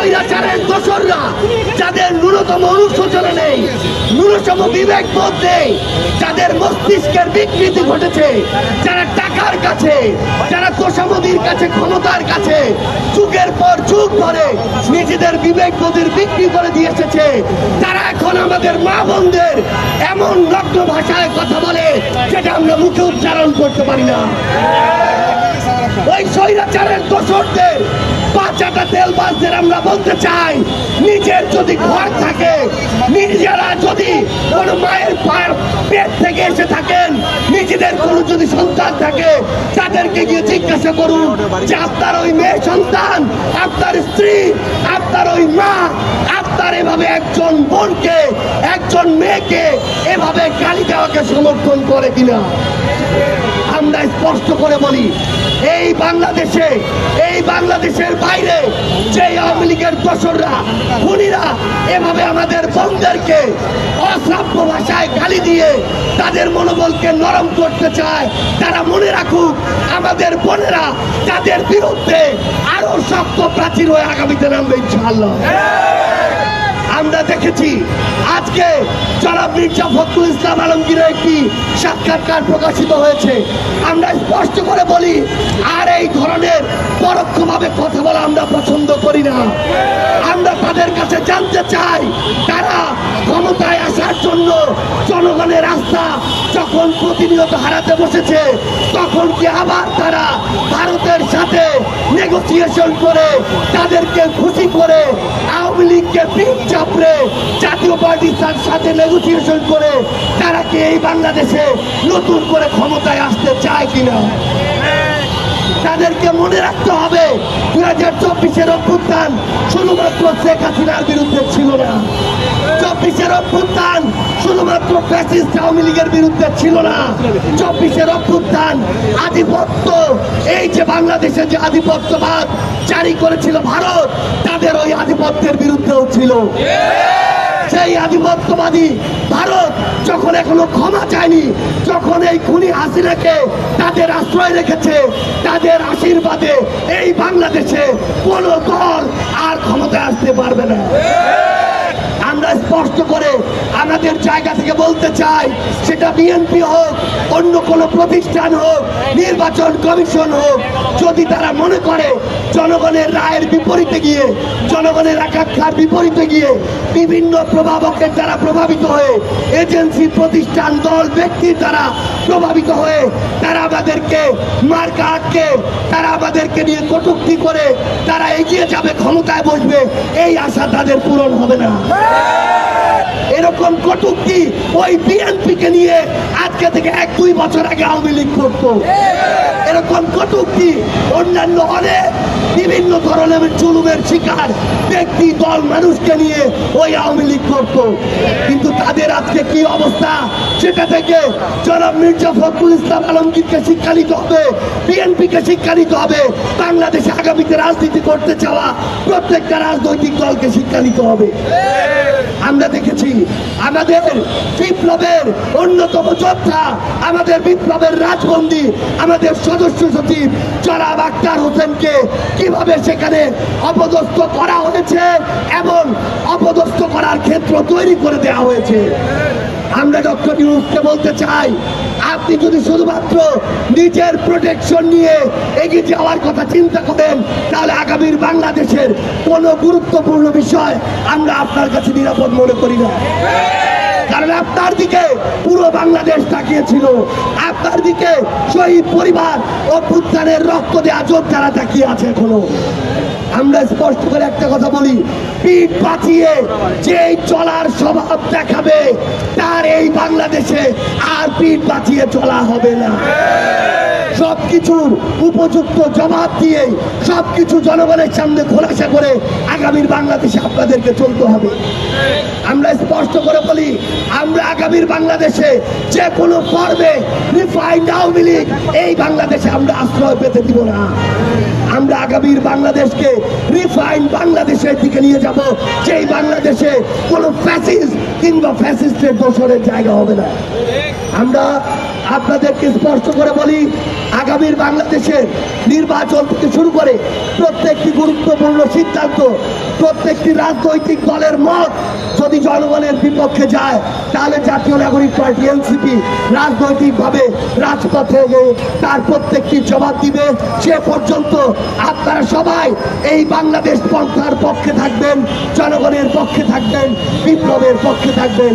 স্বৈরাচারের দোসররা, যাদের ন্যূনতম অনুশোচনা নেই, ন্যূনতম বিবেক বোধ নেই, যাদের মস্তিষ্কের বিকৃতি ঘটেছে, যারা টাকার কাছে, যারা তোষামদির কাছে, ক্ষমতার কাছে, যুগের পর যুগ ধরে নিজেদের বিবেক বোধের বিক্রি করে দিয়ে এসেছে, তারা এখন আমাদের মা বোনদের এমন নগ্ন ভাষায় কথা বলে, যেটা আমরা মুখে উচ্চারণ করতে পারি না। ওই স্বৈরাচারের দোষরদের বাচ্চাটা তেল বাসদের আমরা বলতে চাই, নিজের যদি ঘর থাকে, নিজেরা যদি কোনো মায়ের পায়ের পেট থেকে এসে থাকেন, নিজেদের কোনো যদি সন্তান থাকে, তাদেরকে গিয়ে জিজ্ঞাসা করুন যে আপনার ওই মেয়ে সন্তান, আপনার স্ত্রী, আপনার ওই মা, আপনার এভাবে একজন বোনকে, একজন মেয়েকে এভাবে গালি দেওয়াকে সমর্থন করে কিনা? আমরা স্পষ্ট করে বলি, এই বাংলাদেশে, এই বাংলাদেশের বাইরে যে আওয়ামী লীগের দোসররা, খুনিরা এভাবে আমাদের বোনদেরকে অশ্রাব্য ভাষায় গালি দিয়ে তাদের মনোবলকে নরম করতে চায়, তারা মনে রাখুক আমাদের বোনেরা তাদের বিরুদ্ধে আরও শক্ত প্রাচীর হয়ে আগামীতে নামবে ইনশাআল্লাহ। আমরা দেখেছি। আজকে জনাব মির্জা ফখরুল ইসলাম আলমগীরের একটি সাক্ষাৎকার প্রকাশিত হয়েছে। আমরা স্পষ্ট করে বলি, আর এই ধরনের পরোক্ষভাবে কথা বলা আমরা পছন্দ করি না। আমরা তাদের কাছে জানতে চাই, তারা ক্ষমতায় আসার জন্য জনগণের আস্থা যখন প্রতিনিয়ত হারাতে বসেছে, তখন কি আবার তারা ভারতের সাথে নেগোসিয়েশন করে, তাদেরকে খুশি করে, আওয়ামী লীগকে পিঠ চাপড়ে জাতীয় পার্টির সাথে নেগোসিয়েশন করে, তারা কি এই বাংলাদেশে নতুন করে ক্ষমতায় আসতে চায় কিনা? তাদেরকে মনে রাখতে হবে, দুই হাজার চব্বিশের অভ্যুত্থান শুধুমাত্র শেখ হাসিনার বিরুদ্ধে ছিল না। চব্বিশের অভ্যুত্থান শুধুমাত্র ফ্যাসিস্ট আওয়ামী লীগের বিরুদ্ধে ছিল না। চব্বিশের অভ্যুত্থান, আধিপত্য, এই যে বাংলাদেশে যে আধিপত্যবাদ জারি করেছিল ভারত, তাদের ওই আধিপত্যের বিরুদ্ধেও ছিল। সেই আধিপত্যবাদী ভারত যখন এখনও ক্ষমা চায়নি, যখন এই খুনি হাসিনাকে তাদের আশ্রয় রেখেছে, তাদের আশীর্বাদে এই বাংলাদেশে কোন দল আর ক্ষমতায় আসতে পারবে না আমরা স্পষ্ট করে আমাদের জায়গা থেকে বলতে চাই, সেটা বিএনপি হোক, অন্য কোনো প্রতিষ্ঠান হোক, নির্বাচন কমিশন হোক, যদি তারা মনে করে জনগণের রায়ের বিপরীতে গিয়ে, জনগণের আকাঙ্ক্ষার বিপরীতে গিয়ে বিভিন্ন প্রভাবকের দ্বারা প্রভাবিত হয়ে এজেন্সি, প্রতিষ্ঠান, দল, ব্যক্তির দ্বারা প্রভাবিত হয়ে তারা আমাদেরকে মার্কা আটকে, তারা আমাদেরকে নিয়ে কটুক্তি করে, তারা এগিয়ে যাবে, ক্ষমতায় বসবে, এই আশা তাদের পূরণ হবে না। এরকম কটুক্তি ওই বিএনপি কে নিয়ে আজকে থেকে এক, দুই বছর আগে আওয়ামী লীগ করতো। এরকম কটুক্তি অন্যান্য অনেক বিভিন্ন ধরনের জুলুমের শিকার ব্যক্তি, দল, মানুষকে নিয়ে ওই আওয়ামী লীগ করতো। কিন্তু তাদের আজকে কি অবস্থা? সেটা থেকে জনাব মির্জা ফখরুল ইসলাম আলমগীরকে শিক্ষা নিতে হবে, বিএনপিকে শিক্ষা নিতে হবে, বাংলাদেশে আগামীতে রাজনীতি করতে চাওয়া প্রত্যেকটা রাজনৈতিক দলকে শিক্ষা নিতে হবে। আমরা দেখেছি আমাদের বিপ্লবের অন্যতম যোদ্ধা, আমাদের বিপ্লবের রাজবন্দী, আমাদের সদস্য সচিব চরাব আক্তার হোসেনকে কীভাবে সেখানে অপদস্থ করা হয়েছে এবং অপদস্থ করার ক্ষেত্র তৈরি করে দেওয়া হয়েছে। আমরা ডক্টর ইউনুসকে বলতে চাই আপনি যদি শুধুমাত্র নিজের প্রোটেকশন নিয়ে এগিয়ে যাওয়ার কথা চিন্তা করেন, তাহলে আগামীর বাংলাদেশের কোনো গুরুত্বপূর্ণ বিষয় আমরা আপনার কাছে নিরাপদ মনে করি না। কারণ আপনার দিকে পুরো বাংলাদেশ তাকিয়েছিল। আপনার দিকে শহীদ পরিবার ও অভ্যুত্থানের রক্ত দেওয়া যোদ্ধারা তাকিয়ে আছে এখনও। আমরা স্পষ্ট করে একটা কথা বলি, পিঠ বাঁচিয়ে যে চলার স্বভাব দেখাবে, তার এই বাংলাদেশে পিঠ বাঁচিয়ে চলা হবে না। সবকিছুর উপযুক্ত জবাব দিয়ে সবকিছু জনগণের সামনে খোলাসা করে আগামীর বাংলাদেশে আপনাদেরকে চলতে হবে। আমরা স্পষ্ট করে বলি, আমরা আগামীর বাংলাদেশে যে কোনো পর্বে রিফাইন্ড আওয়ামী লীগ, এই বাংলাদেশে আমরা আশ্রয় পেতে দিব না। আমরা আগামীর বাংলাদেশকে রিফাইন বাংলাদেশের দিকে নিয়ে যাব সেই বাংলাদেশে কোনো ফ্যাসিস্ট কিংবা ফ্যাসিস্টের দোষরের জায়গা হবে না। আমরা আপনাদেরকে স্পষ্ট করে বলি, আগামীর বাংলাদেশের নির্বাচন থেকে শুরু করে প্রত্যেকটি গুরুত্বপূর্ণ সিদ্ধান্ত, প্রত্যেকটি রাজনৈতিক দলের মত যদি জনগণের বিপক্ষে যায়, তাহলে জাতীয় নাগরিক পার্টি, এনসিপি রাজনৈতিকভাবে রাজপথে গিয়ে তার প্রত্যেকটি জবাব দিবে। সে পর্যন্ত আপনারা সবাই এই বাংলাদেশ পন্থার পক্ষে থাকবেন, জনগণের পক্ষে থাকবেন, বিপ্লবের পক্ষে থাকবেন।